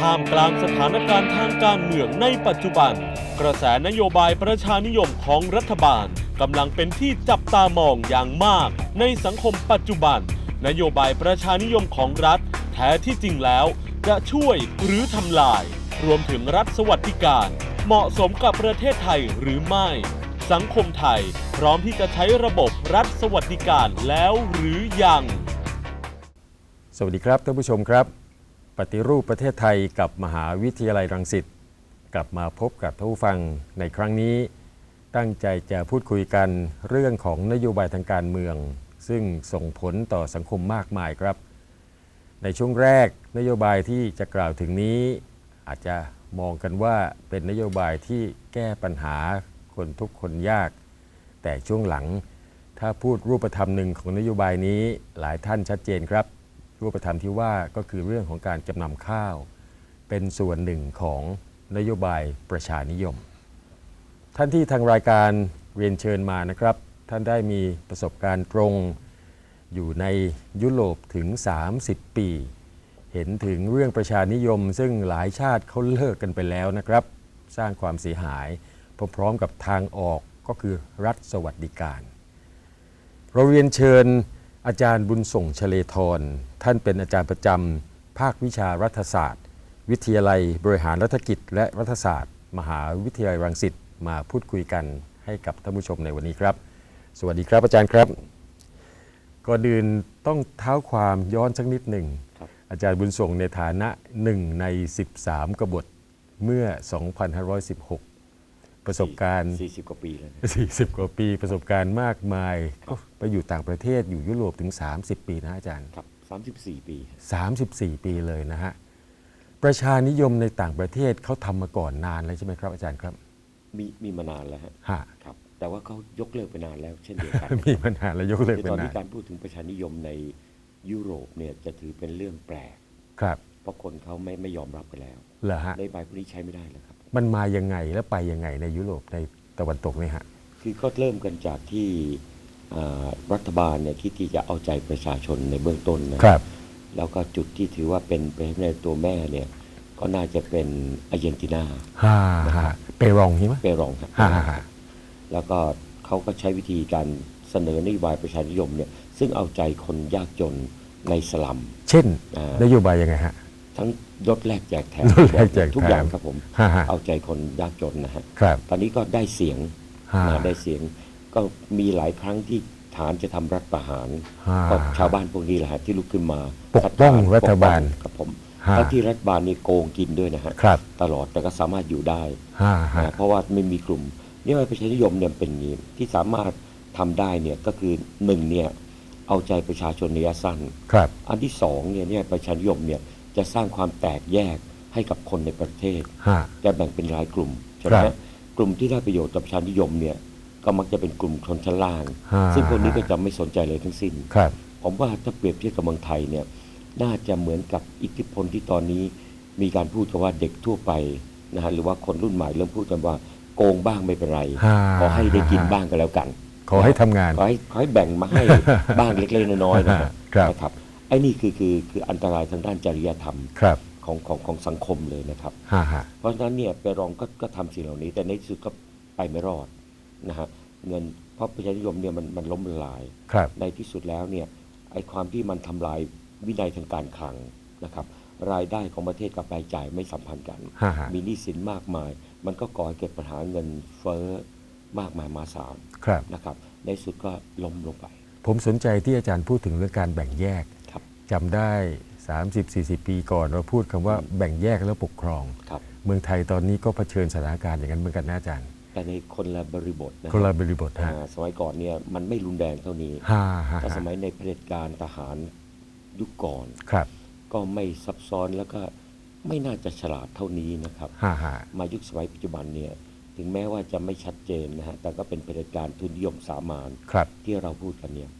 ท่ามกลางสถานการณ์ทางการเมืองในปัจจุบัน กระแสนโยบายประชานิยมของรัฐบาลกำลังเป็นที่จับตามองอย่างมาก ในสังคมปัจจุบัน นโยบายประชานิยมของรัฐ แท้ที่จริงแล้ว จะช่วยหรือทำลาย รวมถึงรัฐสวัสดิการ เหมาะสมกับประเทศไทยหรือไม่ สังคมไทยพร้อมที่จะใช้ระบบรัฐสวัสดิการแล้วหรือยัง สวัสดีครับท่านผู้ชมครับ ปฏิรูปประเทศไทยกับมหาวิทยาลัยรังสิตกลับมาพบกับท่านผู้ฟังในครั้งนี้ ตั้งใจจะพูดคุยกันเรื่องของนโยบายทางการเมือง ซึ่งส่งผลต่อสังคมมากมายครับ ในช่วงแรกนโยบายที่จะกล่าวถึงนี้ อาจจะมองกันว่าเป็นนโยบายที่แก้ปัญหาคนทุกคนยาก แต่ช่วงหลังถ้าพูดรูปธรรมหนึ่งของนโยบายนี้หลายท่านชัดเจนครับ รูปธรรมที่ว่าก็คือเรื่องของการจำนำข้าว เป็นส่วนหนึ่งของนโยบายประชานิยม ท่านที่ทางรายการเรียนเชิญมานะครับ ท่านได้มีประสบการณ์ตรง อยู่ในยุโรปถึง 30 ปี เห็นถึงเรื่องประชานิยม ซึ่งหลายชาติเขาเลิกกันไปแล้วนะครับ สร้างความเสียหายพร้อมๆกับทางออกก็คือรัฐสวัสดิการ เราเรียนเชิญ อาจารย์บุญส่งเฉลทร ท่านเป็นอาจารย์ประจำภาควิชารัฐศาสตร์ วิทยาลัยบริหารรัฐกิจ และรัฐศาสตร์ มหาวิทยาลัยรังสิตมาพูดคุยกันให้กับท่านผู้ชมในวันนี้ครับ สวัสดีครับอาจารย์ครับ ก่อนอื่นต้องเท้าความย้อนสักนิดหนึ่งครับอาจารย์บุญส่งในฐานะหนึ่งใน 13 กบฏเมื่อ 2516 ประสบการณ์40 กว่าปีแล้วนะ40 กว่าปีประสบการณ์มากมายก็ไปอยู่ต่างประเทศอยู่ยุโรปถึง 30 ปีนะอาจารย์ ครับ 34 ปี 34 ปีเลยนะฮะประชานิยมในต่างประเทศเขาทำมาก่อนนานแล้วใช่ไหมครับอาจารย์ครับ มีมีมานานแล้วฮะฮะ ครับ แต่ว่าเขายกเลิกไปนานแล้วเช่นเดียวกันมีปัญหาแล้วยกเลิกคือไปตอนนานี้นการพูดถึงประชานิยมในยุโรปเนี่ยจะถือเป็นเรื่องแปลก ครับเพราะคนเขาไม่ไม่ยอมรับกันแล้วเหรอฮะนโยบายพวกนี้ใช้ไม่ได้แล้วครับ มันมายังไงแล้วไปยังไงในยุโรปในตะวันตกเนี่ยฮะคือก็เริ่มกันจากที่อ่ารัฐบาลเนี่ยคิดที่จะเอาใจประชาชนในเบื้องต้นนะครับ แล้วก็จุดที่ถือว่าเป็นเป็นในตัวแม่เนี่ยก็น่าจะเป็นอาร์เจนตินาฮ่าฮ่าเปรองใช่ไหมเปรองครับฮ่าฮ่าฮ่าแล้วก็เขาก็ใช้วิธีการเสนอนโยบายประชานิยมเนี่ยซึ่งเอาใจคนยากจนในสลัม เช่นอ่านโยบายยังไงฮะ ทั้งลดแลกแจกแถมลดแลกแจกแถมทุกอย่างครับผมฮ่าฮ่าเอาใจคนยากจนนะฮะครับ ตอนนี้ก็ได้เสียงฮ่านะได้เสียง ก็มีหลายครั้งที่ฐานจะทำรัฐประหารฮ่าก็ชาวบ้านพวกนี้แหละฮะที่ลุกขึ้นมาปกป้องคัดค้นรัฐบาลปกป้องครับผมฮ่าแล้วที่รัฐบาลนี่โกงกินด้วยนะฮะครับตลอดแต่ก็สามารถอยู่ได้ ฮ่าฮ่า นะเพราะว่าไม่มีกลุ่มนี่ว่าประชานิยมเนี่ยเป็นอย่างนี้ที่สามารถทำได้เนี่ยก็คือหนึ่งเนี่ยเอาใจประชาชนในระยะสั้น ครับ อันที่สองเนี่ยเนี่ยประชานิยมเนี่ย จะสร้างความแตกแยกให้กับคนในประเทศฮ่าจะแบ่งเป็นรายกลุ่มใช่ไหมครัฮะบกลุ่มที่ได้ประโยชน์จากประชานิยมเนี่ยก็มักจะเป็นกลุ่มชนชั้นล่างฮ่าซึ่งพวกนี้ก็จะไม่สนใจเลยทั้งสิ้น ครับ ผมว่าถ้าเปรียบเทียบกับเมืองไทยเนี่ยน่าจะเหมือนกับอิทธิพลที่ตอนนี้ มีการพูดกันว่าเด็กทั่วไปนะฮะหรือว่าคนรุ่นใหม่เริ่มพูดกันว่าโกงบ้างไม่เป็นไรฮ่าขอให้ได้กินบ้างก็แล้วกัน ขอให้ทำงาน ขอให้ขอให้แบ่งมาให้ บ้างเล็กๆน้อยๆนะฮะครับ นะครับ ไอ้นี่คือคือคืออันตรายทางด้านจริยธรรมครับของของของสังคมเลยนะครับ ฮ่าฮ่าเพราะฉะนั้นเนี่ยไปรองก็ก็ทำสิ่งเหล่านี้ แต่ในที่สุดก็ไปไม่รอดนะฮะเงินเพราะประชานิยมเนี่ยมันมันล้มละลาย ครับ ในที่สุดแล้วเนี่ยไอ้ความที่มันทำลายวินัยทางการคลังนะครับ รายได้ของประเทศกับรายจ่ายไม่สัมพันธ์กัน ฮ่าฮ่ามีหนี้สินมากมาย มันก็ก่อให้เกิดปัญหาเงินเฟ้อมากมายมหาศาลครับ นะครับ ในสุดก็ล้มลงไป ผมสนใจที่อาจารย์พูดถึงเรื่องการแบ่งแยกครับ จำได้ 30-40 ปีก่อนเราพูดคำว่าแบ่งแยกแล้วปกครอง ครับเมืองไทยตอนนี้ก็เผชิญสถานการณ์อย่างนั้นเหมือนกันนะอาจารย์ แต่ในคนละบริบทนะคนละบริบทฮะอ่าสมัยก่อนเนี่ยมันไม่รุนแรงเท่านี้ ฮ่าฮ่าแต่สฮ่ามัยในเผด็จการทหารยุคก่อน ครับก็ไม่ซับซ้อนแล้วก็ไม่น่าจะฉลาดเท่านี้นะครับ ฮ่าฮ่ามายุคสมัยปัจจุบันเนี่ยถึงแม้ว่าจะไม่ชัดเจนนะฮะแต่ก็เป็นเผด็จการทุนนิยมสามานครับที่เราพูดกันเนี่ย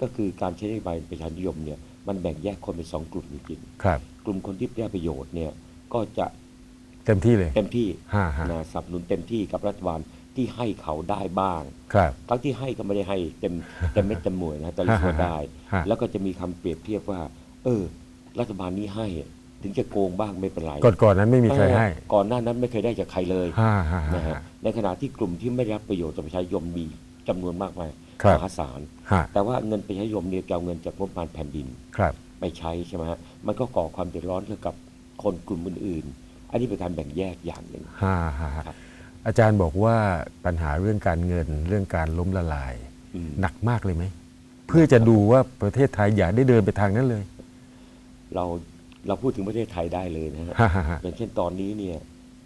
ก็คือการใช้นโยบายประชานิยมเนี่ย มันแบ่งแยกคนเป็นสองกลุ่มจริงครับๆกลุ่มคนที่ได้ประโยชน์เนี่ยก็จะเต็มที่เลย เต็มที่ฮ่าฮ่านะสนับสนุนเต็มที่กับรัฐบาลที่ให้เขาได้บ้าง ครับ ทั้งที่ให้ก็ไม่ได้ให้เต็มเต็มเม็ดเต็มหน่วยนะแต่รู้สึกว่าได้ ฮะ แล้วก็จะมีคำเปรียบเทียบว่า เออ รัฐบาลนี้ให้ถึงจะโกงบ้างไม่เป็นไรก่อนก่อนนั้นไม่มีใครให้เออก่อนหน้านั้นไม่เคยได้จากใครเลยฮ่าฮ่าฮ่านะฮะในขณะที่กลุ่มที่ไม่ได้รับประโยชน์จากประชานิยมมี จำนวนมากมายครับมหาศาลฮ่าแต่ว่าเงินประชานิยมเนี่ยจะเอาเงินจากงบประมาณแผ่นดินครับไปใช้ใช่ไหมฮะมันก็ก่อความเดือดร้อนเกี่ยวกับคนกลุ่มอื่นๆ อันนี้เป็นการแบ่งแยกอย่างหนึ่งฮ่าฮ่าฮ่าครับอาจารย์บอกว่าปัญหาเรื่องการเงินเรื่องการล้มละลายอืมหนักมากเลยไหม เพื่อจะดูว่าประเทศไทยอย่าได้เดินไปทางนั้นเลย เราเราพูดถึงประเทศไทยได้เลยนะฮะฮ่าฮ่าฮ่าอย่างเช่นตอนนี้เนี่ย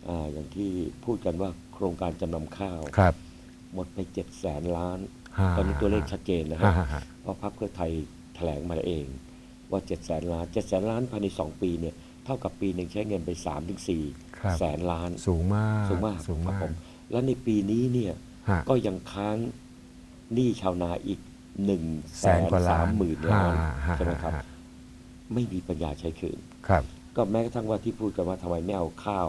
อ่าอย่างที่พูดกันว่าโครงการจำนำข้าวครับ หมดไปเจ็ดแสนล้านฮ่าตอนนี้ตัวเลขชัดเจนนะฮ่าฮะฮ่าฮ่าเพราะพรรคเพื่อไทยแถลงมาเอง ว่า7จ็ดแสนล้านเจ็ดแสนล้านภายใน2ปีเนี่ยเท่ากับปีหนึ่งใช้เงินไป3ามถึงสี่ครับแสนล้านสูงมากสูงมากสูงครับมากผมและในปีนี้เนี่ยฮะก็ยังค้างหนี้ชาวนาอีก1นึ่งแสแสนนกว่าล้าสานมหมื่นล้านฮ่ฮ่ใช่ไหมครับฮ่าไม่มีปัญญาใช้คืนครับ ก็แม้กระทั่งว่าที่พูดกันว่าทำไมไม่เอาข้าว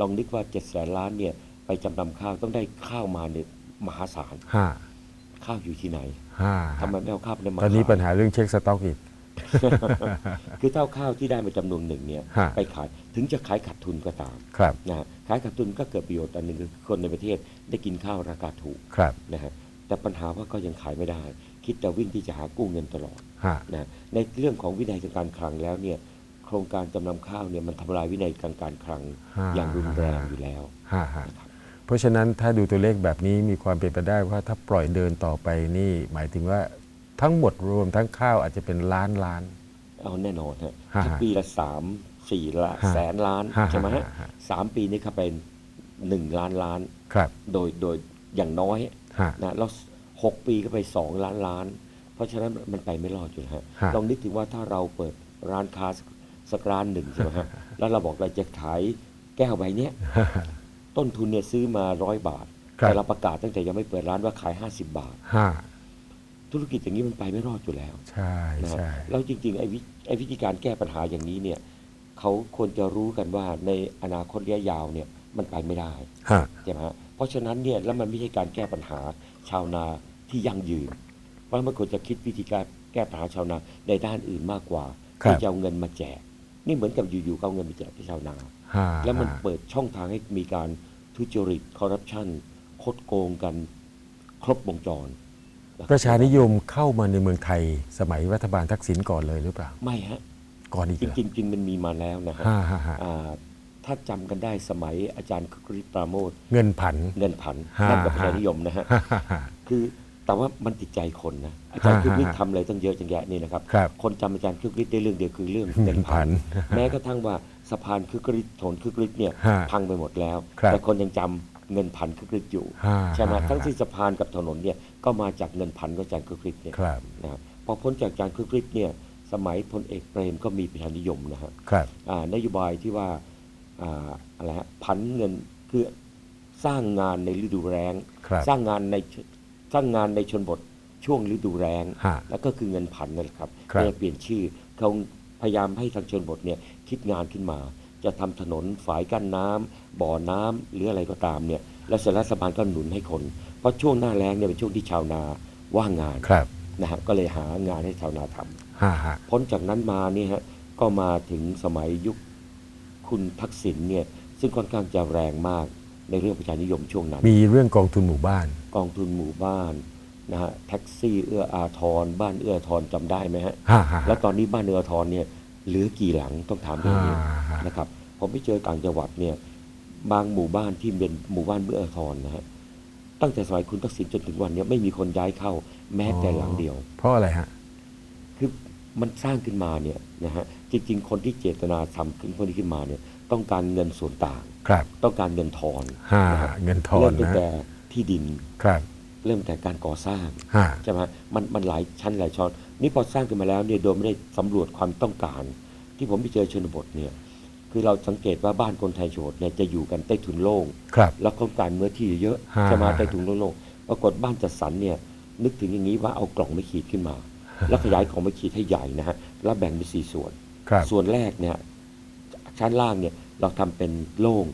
ลองนึกว่า7จ็ดแสนล้านเนี่ย ไปจำนำข้าวต้องได้ข้าวมาเนี่ย มหาศาลฮ่าข้าวอยู่ที่ไหนฮ่าทำไมไม่เอาข้าวไปมาตอนนี้ขายปัญหาเรื่องเช็คสต็อกอีก คือเท่าข้าวที่ได้มาจำนวนหนึ่งเนี่ยฮะ ไปขายถึงจะขายขาดทุนก็ตามครับ นะฮะขายขาดทุนก็เกิดประโยชน์อันหนึ่งคือคนในประเทศได้กินข้าวราคาถูกครับนะฮะแต่ปัญหาว่าก็ยังขายไม่ได้ คิดแต่วิ่งที่จะหากู้เงินตลอด ฮะ นะในเรื่องของวินัยทางการคลังแล้วเนี่ยโครงการจำนำข้าวเนี่ยมันทำลายวินัยทางการคลังฮะอย่างรุนแรงอยู่แล้วฮ่าฮ่า เพราะฉะนั้นถ้าดูตัวเลขแบบนี้มีความเป็นไปได้ว่าถ้าปล่อยเดินต่อไปนี่หมายถึงว่าทั้งหมดรวมทั้งข้าวอาจจะเป็นล้านล้าน เอาแน่นอนฮะฮะถ้าปีละสามสี่ละฮะแสนล้านฮะใช่ไหมฮะฮะฮะสามปีนี้ก็เป็นหนึ่งล้านล้านครับโดยโดยอย่างน้อยฮะนะแล้วหกปีก็ไปสองล้านล้าน เพราะฉะนั้นมันไปไม่รอดอยู่แล้วฮะฮะลองนึกถึงว่าถ้าเราเปิดร้านค้าสักสักร้านหนึ่งใช่ไหมฮะแล้วเราบอกเราจะขายแก้วใบเนี้ย ต้นทุนเนี่ยซื้อมาร้อยบาท ครับ แต่เราประกาศตั้งแต่ยังไม่เปิดร้านว่าขาย 50 บาทฮ่าธุรกิจอย่างนี้มันไปไม่รอดอยู่แล้วใช่นะฮะใช่แล้วจริงๆไอ้วิไอ้วิธีการแก้ปัญหาอย่างนี้เนี่ยเขาควรจะรู้กันว่าในอนาคตระยะยาวเนี่ยมันไปไม่ได้ฮะใช่ไหมฮะเพราะฉะนั้นเนี่ยแล้วมันไม่ใช่การแก้ปัญหาชาวนาที่ยั่งยืน เพราะมันควรจะคิดวิธีการแก้ปัญหาชาวนาในด้านอื่นมากกว่าครับที่จะเอาเงินมาแจก นี่เหมือนกับอยู่ๆก็เอาเงินมาแจกให้ชาวนาฮ่า แล้วมันฮ่าเปิดช่องทางให้มีการทุจริตคอร์รัปชันคดโกงกันครบวงจร ประชานิยมเข้ามาในเมืองไทย สมัยรัฐบาลทักษิณก่อนเลยหรือเปล่า ไม่ฮะ ก่อนอีกจเหรอริงๆจริงๆมันมีมาแล้วนะฮะฮ่าฮ่าฮ่าอ่าถ้าจำกันได้สมัยอาจารย์คริสปราโมทเงินผัน เงินผันฮะนั่นกับประชานิยมนะฮะฮ่าฮ่าฮ่าคือแต่ว่ามันติดใจคนนะอาจารย์ฮะคึกฤทฮะธิ์ทำอะไรตั้งเยอะจังแยะนี่นะครับครับคนจำอาจารย์คึกฤทธิ์ได้เรื่องเดียวคือเรื่องเงินผัน แม้กระทั่งว่าสะพานคึกฤทธิ์ถนนคึกฤทธิ์เนี่ยฮะพังไปหมดแล้ว ครับแต่คนยังจำเงินพันคึกฤทธิ์อยู่ฮ่าใช่ไหมฮ่าทั้งที่สะพานกับถนนเนี่ยก็มาจากเงินพันของอาจารย์คึกฤทธิ์เนี่ยครับนะครับพอพ้นจากอาจารย์คึกฤทธิ์เนี่ยสมัยพลเอกเปรมก็มีประชานิยมนะฮะ ครับอ่านโยบายที่ว่าอ่าอะไรฮะผันเงินคือสร้างงานในฤดูแล้งครับ สร้างงานในสร้างงานในชนบทช่วงฤดูแล้งฮะแล้วก็คือเงินผันนั่นแหละครับครับไม่ได้เปลี่ยนชื่อเขาพยายามให้ทางชนบทเนี่ย คิดงานขึ้นมา จะทำถนนฝายกั้นน้ำบ่อน้ำหรืออะไรก็ตามเนี่ยแล้วเสร็จแล้วรัฐบาลก็หนุนให้คน เพราะช่วงหน้าแล้งเนี่ยเป็นช่วงที่ชาวนาว่างงานครับนะฮะก็เลยหางานให้ชาวนาทำฮ่าฮ่าพ้นจากนั้นมานี่ฮะก็มาถึงสมัยยุคคุณทักษิณเนี่ยซึ่งค่อนข้างจะแรงมากในเรื่องประชานิยมช่วงนั้น มีเรื่องกองทุนหมู่บ้าน กองทุนหมู่บ้านนะฮะแท็กซี่เอื้ออาทรบ้านเอื้ออาทรจำได้ไหมฮะฮ่าฮ่าแล้วตอนนี้บ้านเอื้ออาทรเนี่ยเหลือกี่หลังต้องถามเรื่องนี้ฮ่าฮ่านะครับผมไปเจอต่างจังหวัดเนี่ยบางหมู่บ้านที่เป็นหมู่บ้านเอื้ออาทรนะฮะตั้งแต่สมัยคุณทักษิณจนถึงวันเนี้ไม่มีคนย้ายเข้าแม้แต่หลังเดียว เพราะอะไรฮะคือมันสร้างขึ้นมาเนี่ยนะฮะจริง ๆ คนที่เจตนาทำขึ้นพวกนี้ขึ้นมาเนี่ย ต้องการเงินส่วนต่างครับ ต้องการเงินทอนฮ่านะฮะเงินทอนเริ่มตั้งนะแต่ที่ดินครับ เริ่มแต่การก่อสร้างฮ่าใช่ไหมมันมันหลายชั้นหลายช้อนนี่พอสร้างขึ้นมาแล้วเนี่ยโดยไม่ได้สำรวจความต้องการ ที่ผมไปเจอชนบทเนี่ยคือเราสังเกตว่าบ้านคนไทยชนบทเนี่ยจะอยู่กันใต้ถุนโล่งครับแล้วต้องการเนื้อที่เยอะฮะใช่ไหมใต้ถุนโล่งๆปรากฏบ้านจัดสรรเนี่ยนึกถึงอย่างนี้ว่าเอากล่องไม้ขีดขึ้นมา แล้วขยายกล่องไม้ขีดให้ใหญ่นะฮะแล้วแบ่งเป็นสี่ส่วนครับส่วนแรกเนี่ยชั้นล่างเนี่ยเราทำเป็นโล่ง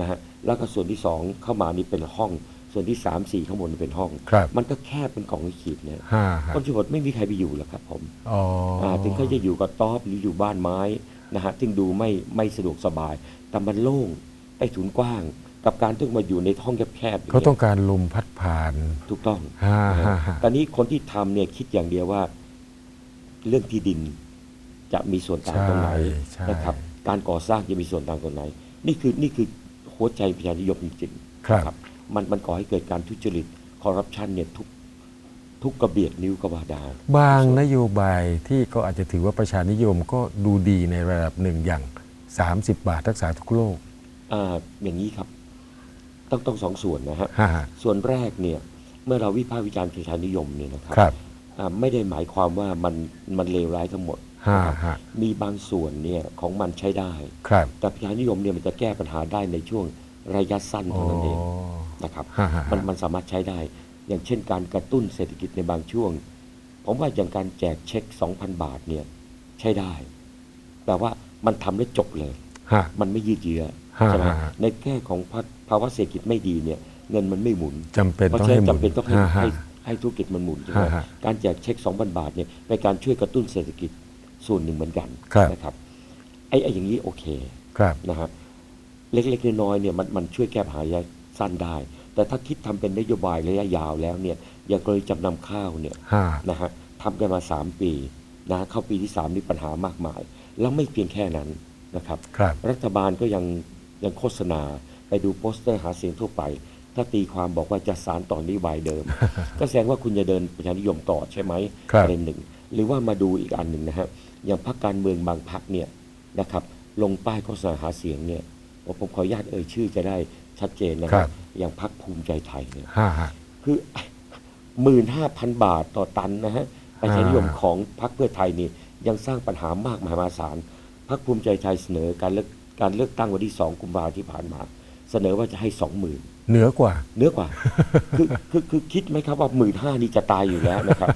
นะฮะแล้วก็ส่วนที่สองเข้ามานี่เป็นห้อง ส่วนที่สามสี่ข้างบนเป็นห้อง ครับมันก็แคบเป็นกล่องไม้ขีดเนี่ยฮ่าฮ่าคนชนบทไม่มีใครไปอยู่หรอกครับผมอ๋ออ่าถึงเขาจะอยู่กับต๊อบหรืออยู่บ้านไม้นะฮะซึ่งดูไม่ไม่สะดวกสบาย แต่มันโล่งใต้ถุนกว้าง กับการต้องมาอยู่ในห้องแคบๆย่เขานี้ยต้องการลมพัดผ่านถูกต้อง ฮ่านะฮ่าฮะฮ่า ตอนนี้คนที่ทำเนี่ยคิดอย่างเดียวว่า เรื่องที่ดินจะมีส่วนต่างตรงไหนใช่ นะครับ การก่อสร้างจะมีส่วนต่างตรงไหน นี่คือนี่คือหัวใจประชานิยมจริงๆ ครับ มันมันก่อให้เกิดการทุจริตคอร์รัปชันเนี่ยทุกทุกกระเบียดนิ้วก็ว่าได้บางนโยบายที่ก็อาจจะถือว่าประชานิยมก็ดูดีในระดับหนึ่งอย่าง 30 บาทรักษาทุกโรคอ่าอย่างนี้ครับ ต้องต้องสองส่วนนะฮะฮ่าฮ่าส่วนแรกเนี่ยเมื่อเราวิพากษ์วิจารณ์ประชานิยมเนี่ยนะครับครับอ่าไม่ได้หมายความว่ามันมันเลวร้ายทั้งหมดฮ่านะครับฮ่ามีบางส่วนเนี่ยของมันใช้ได้ครับแต่ประชานิยมเนี่ยมันจะแก้ปัญหาได้ในช่วงระยะสั้นอ๋อเท่านั้นเอง นะครับฮ่าฮ่ามันฮ่ามันสามารถใช้ได้ อย่างเช่นการกระตุ้นเศรษฐกิจในบางช่วง ผมว่าอย่างการแจกเช็ค 2,000 บาทเนี่ยใช้ได้ แต่ว่ามันทำได้จบเลยฮ่ามันไม่ยืดเยื้อฮะใช่ไหมฮะในแง่ของภาภาวะเศรษฐกิจไม่ดีเนี่ยเงินมันไม่หมุนจำเป็นเพราะต้องฉะให้นั้นหมุนจำเป็นต้องให้ฮ่าฮ่าให้ให้ธุรกิจมันหมุนใช่ไหมฮะฮะการแจกเช็ค 2,000 บาทเนี่ยเป็นการช่วยกระตุ้นเศรษฐกิจส่วนหนึ่งเหมือนกันครับนะครับไอ้ไอ้อย่างนี้โอเคครับนะฮะเล็กๆน้อยๆเนี่ยมันมันช่วยแก้ปัญหาระยะ สั้นได้ แต่ถ้าคิดทำเป็นนโยบายระยะยาวแล้วเนี่ยอย่างกรณีจำนำข้าวเนี่ยฮ่านะฮะทำกันมา 3 ปีนะเข้าปีที่ 3 นี่ปัญหามากมาย แล้วไม่เพียงแค่นั้นนะครับครับรัฐบาลก็ยังยังโฆษณาไปดูโปสเตอร์หาเสียงทั่วไป ถ้าตีความบอกว่าจะสารต่อนนโยบายเดิม ก็แสดงว่าคุณจะเดินประชานิยมต่อใช่ไหมครับประเด็นหนึ่ง หรือว่ามาดูอีกอันหนึ่งนะฮะอย่างพรรคการเมืองบางพรรคเนี่ยนะครับลงป้ายโฆษณาหาเสียงเนี่ยผมผมขออนุญาตเอ่ยชื่อจะได้ ชัดเจนนะคครัรับบอย่างพรรคภูมิใจไทยเนี่ยฮ่าฮ่าคือหมื่นห้าพันบาทต่อตันนะฮะประชานิยมอ่าของพรรคเพื่อไทยนี่ยังสร้างปัญหามากมายมหาศาลพรรคภูมิใจไทยเสนอการเลือกการเลือกตั้งวันที่สองกุมภาที่ผ่านมา เสนอว่าจะให้สองหมื่นเหนือกว่าเนื้อกว่า คือคือคือคิดไหมครับว่าหมื่นห้านี่จะตายอยู่แล้วนะครับ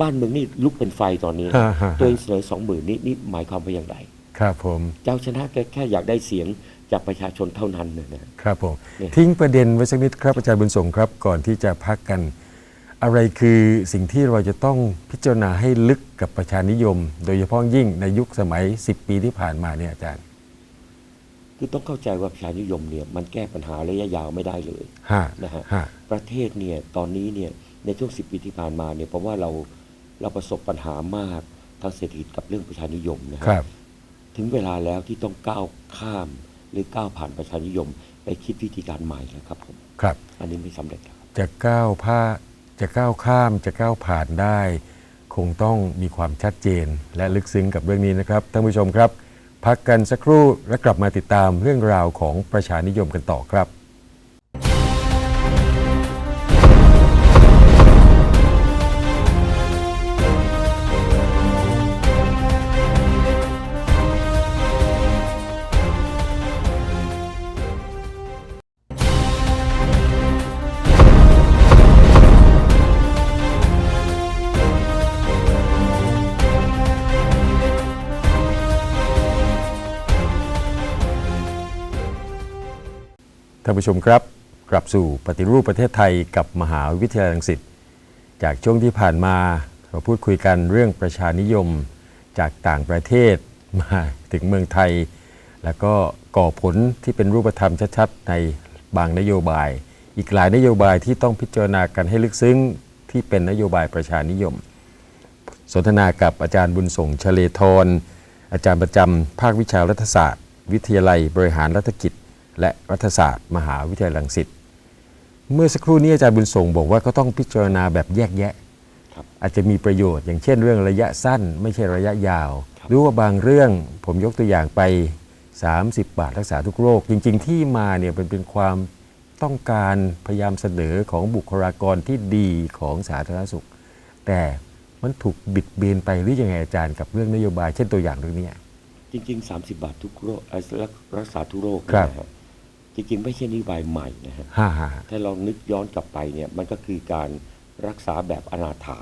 บ้านเมืองนี่ลุกเป็นไฟตอนนี้ฮ่าฮ่าตัวเองเสนอสองหมื่นนี่นี่หมายความว่าอย่างไร ครับผม เจ้าชนะแค่แค่อยากได้เสียง จากประชาชนเท่านั้นเนี่ยนะครับผมเนี่ยทิ้งประเด็นไว้สักนิดครับอาจารย์บุญส่งครับก่อนที่จะพักกัน อะไรคือสิ่งที่เราจะต้องพิจารณาให้ลึกกับประชานิยม โดยเฉพาะยิ่งในยุคสมัย 10 ปีที่ผ่านมาเนี่ยอาจารย์ คือต้องเข้าใจว่าประชานิยมเนี่ยมันแก้ปัญหาระยะยาวไม่ได้เลยฮะนะฮะฮะประเทศเนี่ยตอนนี้เนี่ยในช่วงสิปีที่ผ่านมาเนี่ยเพราะว่าเราเราประสบปัญหามากทางเศรษฐกิจกับเรื่องประชานิยมนะคครัรับ ถึงเวลาแล้วที่ต้องก้าวข้าม หรือก้าวผ่านประชานิยม ไปคิดวิธีการใหม่แล้วครับผมครับ อันนี้ไม่สำเร็จแล้วจะก้าวผ้าจะก้าวข้ามจะก้าวผ่านได้ คงต้องมีความชัดเจน และลึกซึ้งกับเรื่องนี้นะครับท่านผู้ชมครับ พักกันสักครู่และกลับมาติดตามเรื่องราวของประชานิยมกันต่อครับ ท่านผู้ชมครับ กลับสู่ปฏิรูปประเทศไทยกับมหาวิทยาลัยรังสิตจากช่วงที่ผ่านมาเราพูดคุยกันเรื่องประชานิยมจากต่างประเทศมาถึงเมืองไทย แล้วก็ก่อผลที่เป็นรูปธรรมชัดๆ ในบางนโยบาย อีกหลายนโยบายที่ต้องพิจารณากันให้ลึกซึ้งที่เป็นนโยบายประชานิยม สนทนากับอาจารย์บุญส่งเฉลทรอาจารย์ประจำภาควิชารัฐศาสตร์ วิทยาลัยบริหารรัฐกิจ และรัฐศาสตร์ มหาวิทยาลัยรังสิตเมื่อสักครู่นี้อาจารย์บุญส่งบอกว่าก็ต้องพิจารณาแบบแยกแยะครับอาจจะมีประโยชน์ อย่างเช่นเรื่องระยะสั้น ไม่ใช่ระยะยาวครับหรือว่าบางเรื่องผมยกตัวอย่างไป 30 บาทรักษาทุกโรค จริง ๆ ที่มาเนี่ยเป็นเป็นความต้องการพยายามเสนอของบุคลากรที่ดีของสาธารณสุข แต่มันถูกบิดเบือนไปหรือยังไงอาจารย์กับเรื่องนโยบาย เช่นตัวอย่างเรื่องเนี้ยจริง ๆ 30 บาททุกโรคเอ่อรักรักษาทุกโรคครับนะฮะ จริงๆ ไม่ใช่นโยบายใหม่นะฮะฮ่าฮ่าถ้าลองนึกย้อนกลับไปเนี่ยมันก็คือการรักษาแบบอนาถา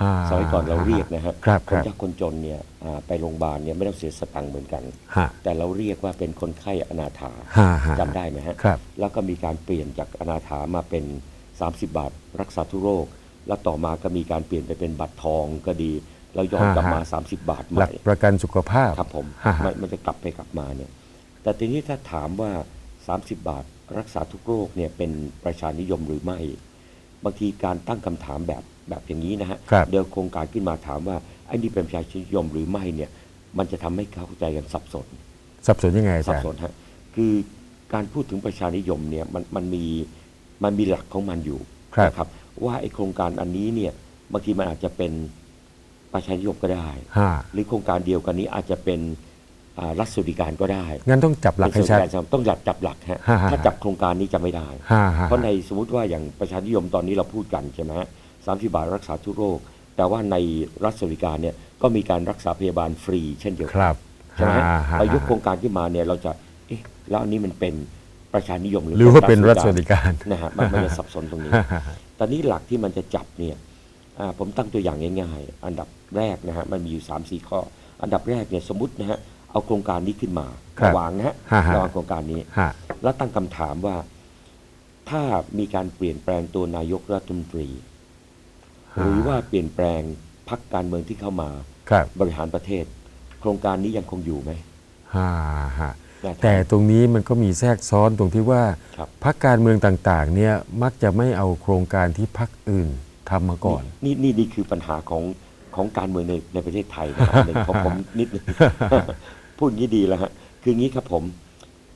ฮ่าสมัยก่อนเราเรียกนะฮะครับคคนรับยากคนจนเนี่ยอ่าไปโรงพยาบาลเนี่ยไม่ต้องเสียสตังค์เหมือนกัน ฮ่าแต่เราเรียกว่าเป็นคนไข้อนาถาฮ่าฮ่าจำได้ไหมฮะ ครับ แล้วก็มีการเปลี่ยนจากอนาถามาเป็น 30 บาท รักษาทุกโรค แล้วต่อมาก็มีการเปลี่ยนไปเป็นบัตรทองก็ดีเราย้อนกลับมาฮะ 30 บาทใหหลัม่กประกันสุขภาพ ครับผมฮะฮะมันมันจะกลับไปกลับมาเนี่ย แต่ทีนี้ถ้าถามว่า 30 บาท รักษาทุกโรคเนี่ยเป็นประชานิยมหรือไม่ บางทีการตั้งคำถามแบบแบบอย่างนี้นะฮะครับเดี๋ยวโครงการขึ้นมาถามว่าไอ้นี่เป็นประชานิยมหรือไม่เนี่ยมันจะทำให้เข้าใจกันสับสน สับสนยังไงอาสับจารย์สนฮะคือการพูดถึงประชานิยมเนี่ยมันมันมีมันมีหลักของมันอยู่ครับนะครับ ว่าไอ้โครงการอันนี้เนี่ยบางทีมันอาจจะเป็นประชานิยมก็ได้ฮะหรือโครงการเดียวกันนี้อาจจะเป็นอ่า รัฐสวัสดิการก็ได้งั้นต้องจับหลักเป็นให้ส่วนชัดการต้องจับจับหลักฮะฮะฮะถ้าจับโครงการนี้จะไม่ได้ฮะฮะเพราะในสมมติว่าอย่างประชานิยมตอนนี้เราพูดกันใช่ไหมสามสิบาทรักษาทุกโรค แต่ว่าในรัฐสวัสดิการเนี่ยก็มีการรักษาพยาบาลฟรีเช่นเดียวคกันรับใช่ไหมฮะฮะพอยกโครงการขึ้นมาเนี่ยเราจะเอ๊ะแล้วอันนี้มันเป็นประชานิยมหรือหรือว่าเป็นรัฐสวัสดิการนะฮะมันมันจะสับสนตรงนี้ฮะฮะฮะตอนนี้หลักที่มันจะจับเนี่ยอ่าผมตั้งตัวอย่างง่ายๆ อันดับแรกนะฮะมันมีอยู่3ามสี่ข้อ อันดับแรกเนี่ยสมมตินะฮะ เอาโครงการนี้ขึ้นมาครับระวางนะฮะฮะฮะ ระวางโครงการนี้ ฮะ แล้วตั้งคำถามว่า ถ้ามีการเปลี่ยนแปลงตัวนายกรัฐมนตรีหรือว่าเปลี่ยนแปลงพักการเมืองที่เข้ามาครับบริหารประเทศ โครงการนี้ยังคงอยู่ไหมฮะฮะนะแต่ตรงนี้มันก็มีแทรกซ้อนตรงที่ว่าครับ พักการเมืองต่างๆ เนี่ยมักจะไม่เอาโครงการที่พักอื่นทำมาก่อน นี่นี่นี่คือปัญหาของ ของการเมืองในในประเทศไทยนะฮะหนึ่งของผมนิดนึงพูดงี้ดีแล้วฮะคืองี้ครับผม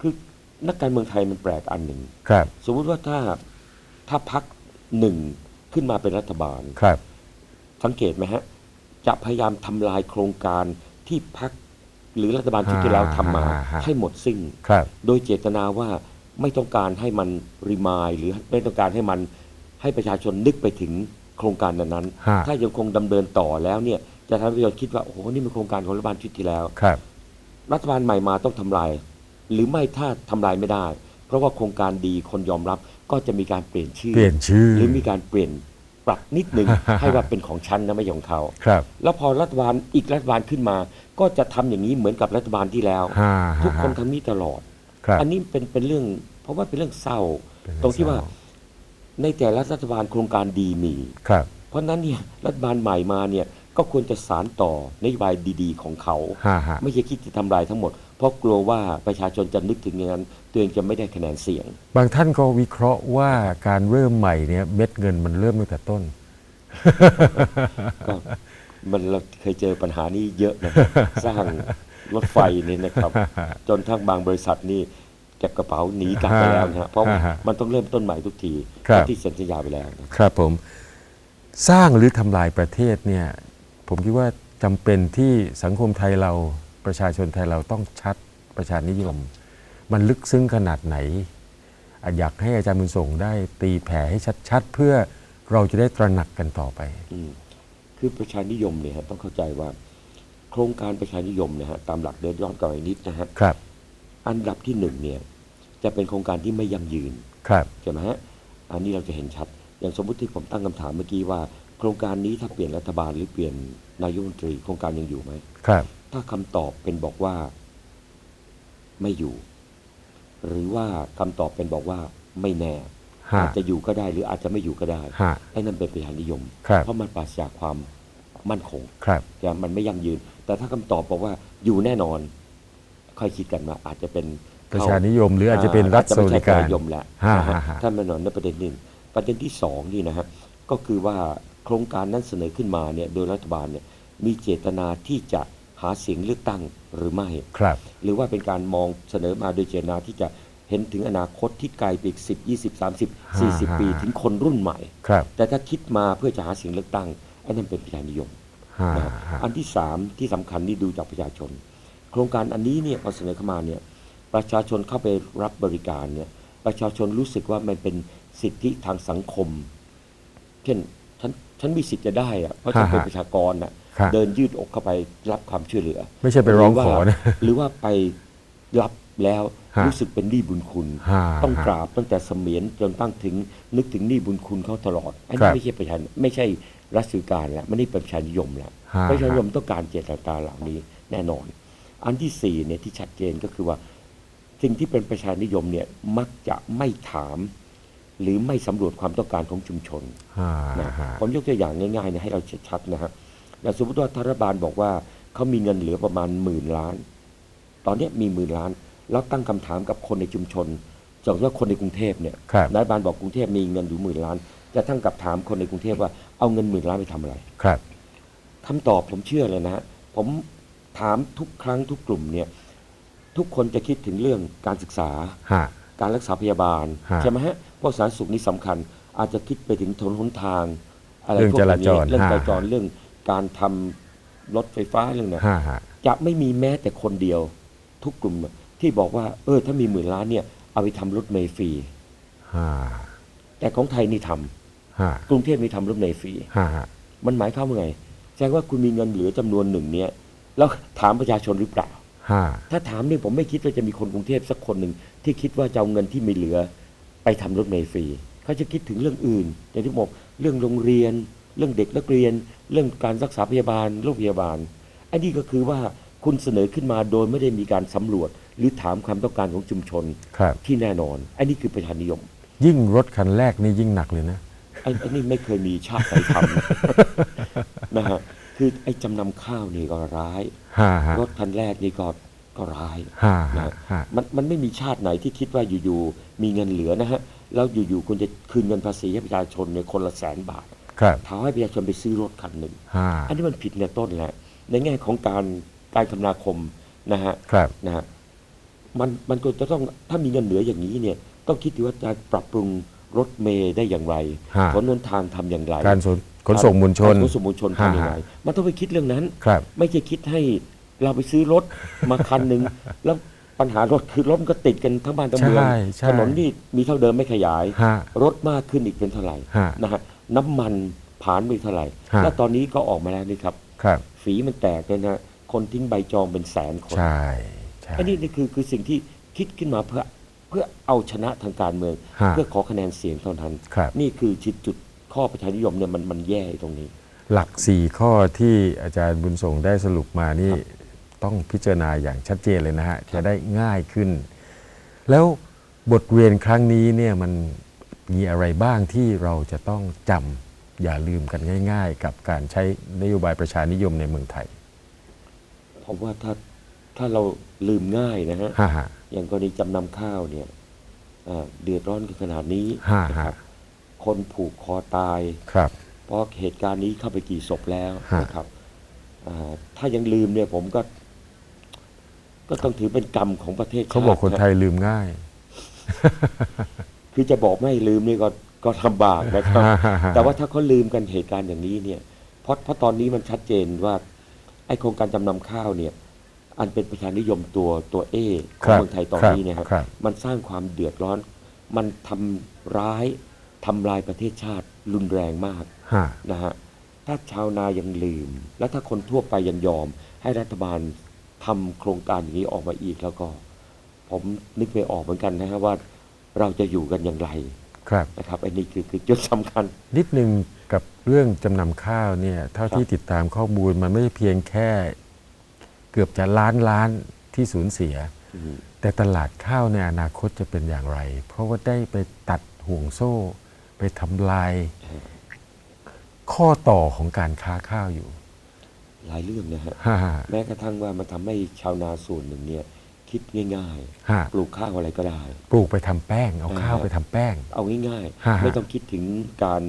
คือนักการเมืองไทยมันแปลกอันหนึ่งครับ สมมุติว่าถ้าถ้าพักหนึ่งขึ้นมาเป็นรัฐบาลครับ สังเกตไหมฮะ จะพยายามทำลายโครงการที่พักหรือรัฐบาลชุดที่แล้วทำมาอ่าฮะให้หมดสิ้นครับ โดยเจตนาว่าไม่ต้องการให้มันรีมายหรือไม่ต้องการให้มันให้ประชาชนนึกไปถึง โครงการนั้นๆฮะถ้ายังคงดำเนินต่อแล้วเนี่ยจะทำให้ประชาชนคิดว่าโอ้โหนี่เป็นโครงการของรัฐบาลชุดที่แล้วครับ รัฐบาลใหม่มาต้องทำลาย หรือไม่ถ้าทำลายไม่ได้ เพราะว่าโครงการดีคนยอมรับก็จะมีการเปลี่ยนชื่อเปลี่ยนชื่อ หรือมีการเปลี่ยนปรับนิดนึงให้ว่าเป็นของฉันนะไม่ใช่ของเขาครับ แล้วพอรัฐบาลอีกรัฐบาลขึ้นมา ก็จะทำอย่างนี้เหมือนกับรัฐบาลที่แล้วฮะฮะทุกคนฮะทำนี้ตลอดครับอันนี้เป็นเป็นเรื่อง เพราะว่าเป็นเรื่องเศร้าเป็นเรื่องตรงที่ว่าเศร้ ในแต่ละรัฐบาลโครงการดีมี ครับ เพราะฉะนั้นเนี่ยรัฐบาลใหม่มาเนี่ยก็ควรจะสารต่อนโยบายดีๆ ของเขา ฮะฮะไม่ใช่คิดจะทำลายทั้งหมด เพราะกลัวว่าประชาชนจะนึกถึงอย่างนั้นตัวเองจะไม่ได้คะแนนเสียง บางท่านก็วิเคราะห์ว่าการเริ่มใหม่เนี่ยเม็ดเงินมันเริ่มตั้งแต่ต้น ก็มันเราเคยเจอปัญหานี้เยอะนะ สร้างรถไฟนี่นะครับ จนทั้งบางบริษัทนี่ เก็บกระเป๋าหนีกลับไปแล้วนะฮะเพราะฮะฮะมันต้องเริ่มต้นใหม่ทุกทีครับที่เซ็นสัญญาไปแล้วนะครับผมสร้างหรือทำลายประเทศเนี่ยผมคิดว่าจำเป็นที่สังคมไทยเราประชาชนไทยเราต้องชัดประชานิยม มันลึกซึ้งขนาดไหนอะอยากให้อาจารย์บุญส่งได้ตีแผ่ให้ชัด ๆ เพื่อเราจะได้ตระหนักกันต่อไปอืมคือประชานิยมเนี่ยฮะต้องเข้าใจว่า โครงการประชานิยมนะฮะตามหลักเดินย้อนกลับไปนิดนะฮะครับ อันดับที่หนึ่งเนี่ยจะเป็นโครงการที่ไม่ยั่งยืนครับใช่ไหมฮะอันนี้เราจะเห็นชัด อย่างสมมติที่ผมตั้งคำถามเมื่อกี้ว่า โครงการนี้ถ้าเปลี่ยนรัฐบาลหรือเปลี่ยนนายกรัฐมนตรีโครงการยังอยู่ไหมครับ ถ้าคำตอบเป็นบอกว่าไม่อยู่ หรือว่าคำตอบเป็นบอกว่าไม่แน่ฮะอาจจะอยู่ก็ได้หรืออาจจะไม่อยู่ก็ได้ฮะไอ้นั่นเป็นประชานิยมครับเพราะมันปราศจากความมั่นคงครับแต่มันไม่ยั่งยืน แต่ถ้าคำตอบบอกว่าอยู่แน่นอน ค่อยคิดกันว่าอาจจะเป็นประชานิยมหรืออาจจะเป็นรัฐสวัสดิการอจจะไม่ใช่ประชนิยมแหละฮะนะฮะฮะฮะถ้ามันนอนในประเด็นหนึ่งประเด็นที่สองนี่นะฮะก็คือว่าโครงการนั้นเสนอขึ้นมาเนี่ยโดยรัฐบาลเนี่ยมีเจตนาที่จะหาเสียงเลือกตั้งหรือไม่ครับ หรือว่าเป็นการมองเสนอมาโดยเจตนาที่จะเห็นถึงอนาคตที่ไกลไปอีกสิบยี่สิบสามสิบสี่สิบฮะปีถึงคนรุ่นใหม่ครับแต่ถ้าคิดมาเพื่อจะหาเสียงเลือกตั้งไอ้นั่นเป็นประชานิยมฮะนะฮะฮะอันที่สามที่สำคัญนี่ดูจากประชาชน โครงการอันนี้เนี่ยพอเสนอเข้ามาเนี่ยประชาชนเข้าไปรับบริการเนี่ยประชาชนรู้สึกว่ามันเป็นสิทธิทางสังคม เช่นฉันฉันมีสิทธิ์จะได้อะเพราะฉันเป็นฮะฮะประชากรน่ะครับเดินยืดอกเข้าไปรับความช่วยเหลือ ไม่ใช่ไปร้องขอนะหรือว่าไปรับแล้วฮะรู้สึกเป็นหนี้บุญคุณฮะต้องฮะกราบตั้งแต่เสมียนจนตั้งถึงนึกถึงหนี้บุญคุณเขาตลอด อันครันี้บไม่ใช่ประชาไม่ใช่รัฐสื่อการแล้วไม่ได้เป็นประชานิยมแล้วฮะประชานิยมต้องการเจตนาเหล่านี้แน่นอน อันที่สี่เนี่ยที่ชัดเจนก็คือว่า สิ่งที่เป็นประชานิยมเนี่ยมักจะไม่ถาม หรือไม่สำรวจความต้องการของชุมชนฮะนะฮะผมยกตัวอย่างง่ายๆนะให้เราชัดๆนะฮะแต่สมมติว่าถ้ารัฐบาลบอกว่าเขามีเงินเหลือประมาณหมื่นล้าน ตอนเนี้ยมีหมื่นล้านแล้วตั้งคำถามกับคนในชุมชนสมมติว่าคนในกรุงเทพเนี่ยครับรัฐบาลบอกกรุงเทพมีเงินอยู่หมื่นล้าน จะตั้งกับถามคนในกรุงเทพว่าเอาเงินหมื่นล้านไปทำอะไรครับคำตอบผมเชื่อเลยนะฮะผม ถามทุกครั้งทุกกลุ่มเนี่ยทุกคนจะคิดถึงเรื่องการศึกษา ฮะ การรักษาพยาบาล ฮะใช่ไหมฮะเพราะสาธารณสุขนี่สำคัญ อาจจะคิดไปถึงถนนหนทาง อะไรเรื่องพวกจราจรนี้เรื่องฮะจราจรเรื่องการทำรถไฟฟ้าเรื่องเนี้ย ฮะฮะ จะไม่มีแม้แต่คนเดียว ทุกกลุ่มที่บอกว่า เออ ถ้ามีหมื่นล้านเนี่ย เอาไปทำรถเมล์ฟรี ฮะ แต่ของไทยนี่ทำฮะ กรุงเทพนี่ทำรถเมล์ฟรี ฮะฮะมันหมายความว่าไงแสดงว่าคุณมีเงินเหลือจำนวนหนึ่งเนี่ย แล้วถามประชาชนหรือเปล่าฮะถ้าถามเนี่ยผมไม่คิดว่าจะมีคนกรุงเทพสักคนหนึ่งที่คิดว่าจะเอาเงินที่มีเหลือไปทำรถเมล์ฟรีเขาจะคิดถึงเรื่องอื่น อย่างที่บอกเรื่องโรงเรียน เรื่องเด็กนักเรียน เรื่องการรักษาพยาบาลโรงพยาบาล อันนี้ก็คือว่าคุณเสนอขึ้นมาโดยไม่ได้มีการสำรวจ หรือถามความต้องการของชุมชนครับที่แน่นอน อันนี้คือประชานิยม ยิ่งรถคันแรกนี่ยิ่งหนักเลยนะไอ้ไอ้นี่ไม่เคยมีชาติไหนทำนะนะฮะ คือไอ้จำนำข้าวนี่ก็ร้าย ฮะฮะรถคันแรกนี่ก็ก็ร้ายฮะฮะฮะ มันมันไม่มีชาติไหนที่คิดว่าอยู่ๆมีเงินเหลือนะฮะแล้วอยู่ๆคุณจะคืนเงินภาษีให้ประชาชนเนี่ยคนละแสนบาทครับท้าให้ประชาชนไปซื้อรถคันหนึ่ง ฮะอันนี้มันผิดในต้นแหละ ในแง่ของการการคมนาคมนะฮะครับ นะฮะมันมันก็จะต้องถ้ามีเงินเหลืออย่างนี้เนี่ยต้องคิดถึงว่าจะปรับปรุงรถเมย์ได้อย่างไรฮะถนนทางทำอย่างไร การขน ขนส่งมวลชนการขนส่งมวลชนทำอย่างไรฮะมันต้องไปคิดเรื่องนั้น ครับไม่ใช่คิดให้เราไปซื้อรถมาคันหนึ่งแล้วปัญหารถคือรถมันก็ติดกันทั้งบ้านทั้งเมืองใช่ใช่ถนนนี่มีเท่าเดิมไม่ขยาย ฮะ รถมากขึ้นอีกเป็นเท่าไหร่ฮะ นะฮะน้ำมันผ่านไปเท่าไหร่ฮะ แล้วตอนนี้ก็ออกมาแล้วนี่ครับ ครับ ฝีมันแตกเลยนะคนทิ้งใบจองเป็นแสนคน ใช่ใช่ อันนี้นี่คือคือสิ่งที่คิดขึ้นมาเพื่อเพื่อเอาชนะทางการเมือง ฮะเพื่อขอคะแนนเสียงเท่านั้น ครับนี่คือจุดจุด ข้อประชานิยมเนี่ยมันมันแย่ตรงนี้ หลักสี่ข้อที่อาจารย์บุญส่งได้สรุปมานี่ต้องพิจารณาอย่างชัดเจนเลยนะฮะ จะได้ง่ายขึ้น แล้วบทเรียนครั้งนี้เนี่ยมันมีอะไรบ้างที่เราจะต้องจำอย่าลืมกันง่าย ๆ กับการใช้นโยบายประชานิยมในเมืองไทยผมว่าถ้าถ้าเราลืมง่ายนะฮะฮ่าฮะ อย่างกรณีจำนำข้าวเนี่ยอ่าเดือดร้อนกันขนาดนี้ฮะนะครับฮะ คนผูกคอตาย ครับ เพราะเหตุการณ์นี้เข้าไปกี่ศพแล้วฮะ นะครับอ่าถ้ายังลืมเนี่ยผมก็ ก็ต้องถือเป็นกรรมของประเทศชาติเขาบอกคนไทยลืมง่าย คือจะบอกไม่ให้ลืมนี่ก็ก็ลำบากนะครับฮ่าฮ่าฮ่าแต่ว่าถ้าเขาลืมกันเหตุการณ์อย่างนี้เนี่ย เพราะเพราะตอนนี้มันชัดเจนว่า ไอ้โครงการจำนำข้าวเนี่ย อันเป็นประชานิยมตัวตัวเอขคองรับเมืองไทยตอนครับนี้เนี่ยครับ ครับ มันสร้างความเดือดร้อน มันทำร้าย ทำลายประเทศชาติรุนแรงมากฮะนะฮะถ้าชาวนายังลืม และถ้าคนทั่วไปยังยอม ให้รัฐบาลทำโครงการอย่างนี้ออกมาอีกแล้วก็ ผมนึกไม่ออกเหมือนกันนะฮะว่าเราจะอยู่กันอย่างไรครับนะครับอันนี้คือคือจุดสำคัญ นิดนึงกับเรื่องจำนำข้าวเนี่ยเท่าที่ติดตามข้อมูลมันไม่ใช่เพียงแค่ เกือบจะล้านล้านที่สูญเสียอืมแต่ตลาดข้าวในอนาคตจะเป็นอย่างไร เพราะว่าได้ไปตัดห่วงโซ่ ไปทำลายข้อต่อของการค้าข้าวอยู่ หลายเรื่องนะฮะ ฮ่าฮ่า แม้กระทั่งว่ามันทำให้ชาวนาส่วนหนึ่งเนี่ย คิดง่ายฮ่าๆปลูกข้าวอะไรก็ได้ ปลูกไปทำแป้ง เอาข้าวอ่าฮะไปทำแป้ง เอาง่ายฮะๆ ไม่ต้องคิดถึงการ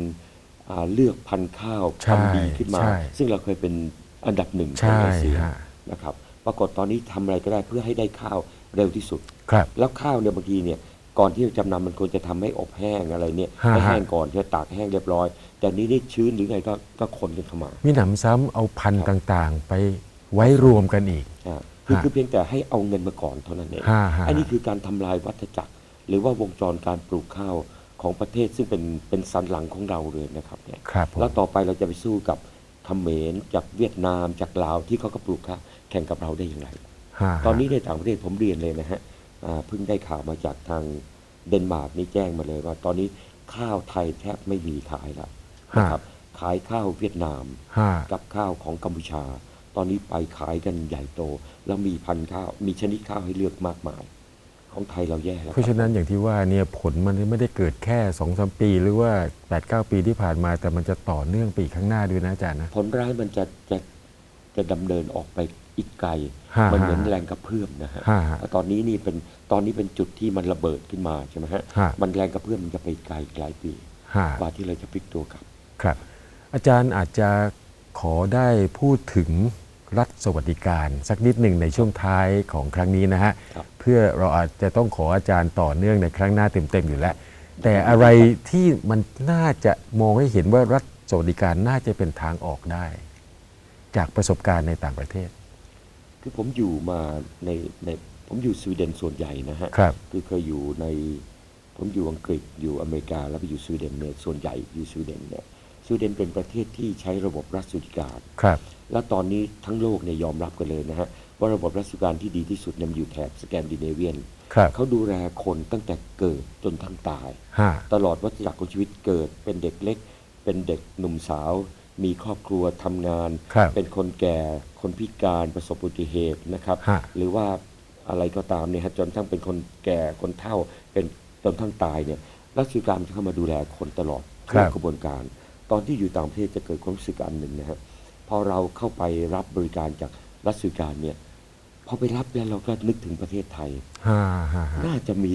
อ่าเลือกพันธุ์ข้าวใช่ทำดีขึ้นมา ใช่ ซึ่งเราเคยเป็นอันดับหนึ่งขอใช่งเอเชียฮะนะครับ ปรากฏตอนนี้ทำอะไรก็ได้เพื่อให้ได้ข้าวเร็วที่สุด ครับ แล้วข้าวเนี่ยบางทีเนี่ย ก่อนที่จะจำนำมันควรจะทำให้อบแห้งอะไรเนี่ยฮะให้แห้งฮะก่อนจะตากแห้งเรียบร้อย แต่นี้นี่ชื้นหรือไงก็ก็คนกันเข้ามามีหนำซ้ำเอาพันธุ์ต่างๆ ไปไว้รวมกันอีกอ่าคือฮะคือเพียงแต่ให้เอาเงินมาก่อนเท่านั้นเองฮ่าฮ่าอันนี้คือการทำลายวัฏจักร หรือว่าวงจรการปลูกข้าวของประเทศซึ่งเป็นเป็นสันหลังของเราเลยนะครับเนี่ยครับผมแล้วต่อไปเราจะไปสู้กับเขมรจากเวียดนามจากลาวที่เขาก็ปลูกข้าวแข่งกับเราได้อย่างไรฮ่าตอนนี้ในต่างประเทศผมเรียนเลยนะฮะอ่า เพิ่งได้ข่าวมาจากทางเดนมาร์กนี่แจ้งมาเลยว่า ตอนนี้ข้าวไทยแทบไม่มีขายแล้วนะครับขายข้าวเวียดนามฮ่ากับข้าวของกัมพูชา ตอนนี้ไปขายกันใหญ่โต แล้วมีพันธุ์ข้าวมีชนิดข้าวให้เลือกมากมาย ของไทยเราแย่แล้วเพราะฉะนั้นอย่างที่ว่าเนี่ยผลมันไม่ได้เกิดแค่2อสปี หรือว่า8 9ปีที่ผ่านมาแต่มันจะต่อเนื่องไปอีกข้างหน้าด้วยนะอาจารย์นะผลร้ายมันจะจะจะดำเนินออกไป อีกไกลฮะมันเหมือนฮะแรงกระเพื่อมนะฮะฮะฮะตอนนี้นี่เป็นตอนนี้เป็นจุดที่มันระเบิดขึ้นมาใช่ไหมฮะฮะมันแรงกระเพื่อมมันจะไปไกลไกลปีฮะกว่าที่เราจะพลิกตัวกลับครับ อาจารย์อาจจะขอได้พูดถึงรัฐสวัสดิการ สักนิดหนึ่งในช่วงท้ายของครั้งนี้นะฮะครับเพื่อเราอาจจะต้องขออาจารย์ต่อเนื่องในครั้งหน้าเต็มๆอยู่แล้ว แต่อะไรที่มันน่าจะมองให้เห็นว่ารัฐสวัสดิการน่าจะเป็นทางออกได้ จากประสบการณ์ในต่างประเทศ คือผมอยู่มาในในผมอยู่สวีเดนส่วนใหญ่นะฮะครับ คือเคยอยู่ในผมอยู่อังกฤษอยู่อเมริกาแล้วไปอยู่สวีเดนเนี่ยส่วนใหญ่อยู่สวีเดนเนี่ยสวีเดนเป็นประเทศที่ใช้ระบบรัฐสวัสดิการครับ และตอนนี้ทั้งโลกเนี่ยยอมรับกันเลยนะฮะว่าระบบรัฐสวัสดิการที่ดีที่สุดเนี่ยมันอยู่แถบสแกนดิเนเวียนครับเขาดูแลคนตั้งแต่เกิดจนทั้งตายฮะตลอดวัฏจักรของชีวิตเกิดเป็นเด็กเล็ก เป็นเด็กหนุ่มสาว มีครอบครัวทำงานครับเป็นคนแก่ คนพิการประสบอุบัติเหตุนะครับ ฮะ หรือว่าอะไรก็ตามเนี่ยฮะจนทั้งเป็นคนแก่คนเฒ่าเป็นจนทั้งตายเนี่ยรัฐสวัสดิการจะเข้ามาดูแลคนตลอดครัทุบกกระบวนการ ตอนที่อยู่ต่างประเทศจะเกิดความรู้สึกอันหนึ่งนะฮะพอเราเข้าไปรับบริการจากรัฐสวัสดิการเนี่ยพอไปรับแล้วเราก็นึกถึงประเทศไทยฮะฮะฮะน่าจะมี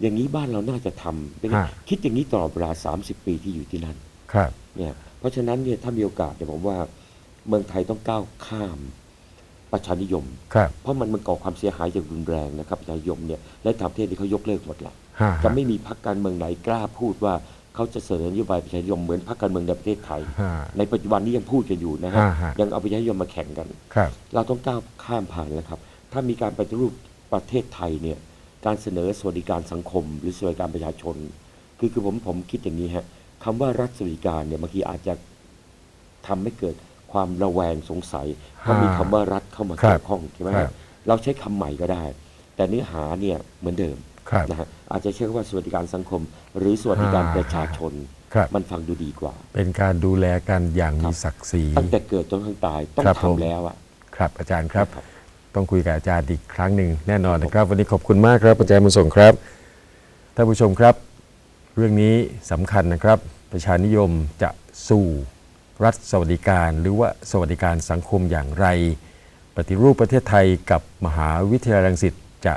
อย่างนี้บ้านเราน่าจะทำเป็นฮะ คิดอย่างนี้ตลอดเวลา 30 ปีที่อยู่ที่นั่นครับ เนี่ยเพราะฉะนั้นเนี่ยถ้ามีโอกาสเนี่ยผมว่า เมืองไทยต้องก้าวข้ามประชานิยม ครับเพราะมันมันก่อความเสียหายอย่างรุนแรงนะครับประชานิยมเนี่ยและต่างประเทศที่เขายกเลิกหมดละฮะจะไม่มีพรรคการเมืองไหนกล้าพูดว่าเขาจะเสนอนโยบายประชานิยมเหมือนพรรคการเมืองในประเทศไทย ฮะ ในปัจจุบันนี้ยังพูดกันอยู่นะฮะฮะฮะ ยังเอาประชานิยมมาแข่งกัน ครับ เราต้องก้าวข้ามผ่านแล้วครับ ถ้ามีการปฏิรูปประเทศไทยเนี่ย การเสนอสวัสดิการสังคม หรือสวัสดิการประชาชน คือคือผมผมคิดอย่างนี้ฮะคำว่ารัฐสวัสดิการเนี่ยบางทีอาจจะทำให้เกิด ความระแวงสงสัยเพราะมีคำว่ารัฐเข้ามาครับเกี่ยวข้องใช่ไหมครัฮะบเราใช้คำใหม่ก็ได้ แต่เนื้อหาเนี่ยเหมือนเดิมครับนะฮะอาจจะใช้คำว่าสวัสดิการสังคม หรือสวัสดิการประชาชนครับมันฟังดูดีกว่า เป็นการดูแลกันอย่างครัมีบศักดิ์ศรีตั้งแต่เกิดจนทั้งตายต้องครับผมทำแล้วอะครับอาจารย์ครับครับ ต้องคุยกับอาจารย์อีกครั้งหนึ่งแน่นอนนะครับ วันนี้ขอบคุณมากครับอาจารย์มุญส่งครับท่านผู้ชมครับ เรื่องนี้สำคัญนะครับ ประชานิยมจะสู่ รัฐสวัสดิการ หรือว่าสวัสดิการสังคมอย่างไร ปฏิรูปประเทศไทยกับมหาวิทยาลัยรังสิตจะ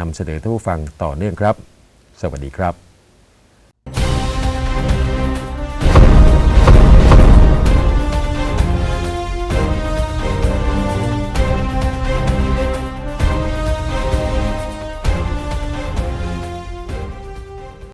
นำเสนอท่านผู้ฟังต่อเนื่องครับ สวัสดีครับ